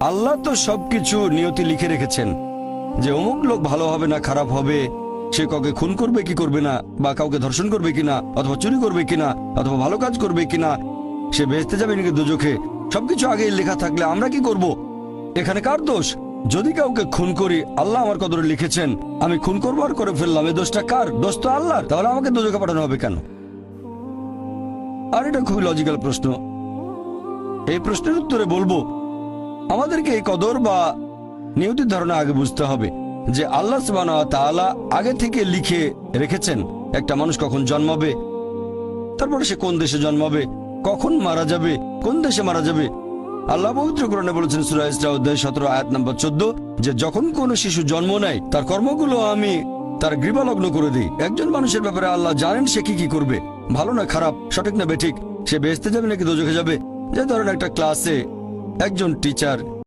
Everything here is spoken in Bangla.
আল্লাহ তো সবকিছু নিয়তি লিখে রেখেছেন যে অমুক লোক ভালো হবে না, খারাপ হবে, সে কাউকে খুন করবে কি করবে না, বা কাউকে ধর্ষণ করবে কিনা অথবা চুরি করবে কিনা অথবা ভালো কাজ করবে কিনা সে বেহেস্তে যাবে নাকি দুজোখে সবকিছু আগে লেখা থাকলে আমরা কি করব? এখানে কার দোষ? যদি কাউকে খুন করি, আল্লাহ আমার কদরে লিখেছেন, আমি খুন করব আর করে ফেললাম এই দোষটা কার? দোষ তো আল্লাহর, তাহলে আমাকে দুজকে পাঠানো হবে কেন? আর এটা খুবই লজিক্যাল প্রশ্ন। এই প্রশ্নের উত্তরে বলব আমাদেরকে এই কদর বা নিয়তির ধারণা আগে বুঝতে হবে যে আল্লাহ তাআলা আগে থেকে লিখে রেখেছেন একটা মানুষ কখন জন্মাবে, তারপরে সে কোন দেশে জন্মাবে, কখন মারা যাবে, কোন দেশে মারা যাবে। আল্লাহ পবিত্র কোরআনে বলেছেন সূরা 17 আয়াত নম্বর 14 যে যখন কোন শিশু জন্ম নেয়, তার কর্মগুলো আমি তার গৃহলগ্ন করে দিই। একজন মানুষের ব্যাপারে আল্লাহ জানেন সে কি কি করবে। ভালো না খারাপ, সঠিক না বেঠিক, সে বেহেস্তে যাবে নাকি দোজখে যাবে। যে ধরেন একটা ক্লাসে একজন টিচার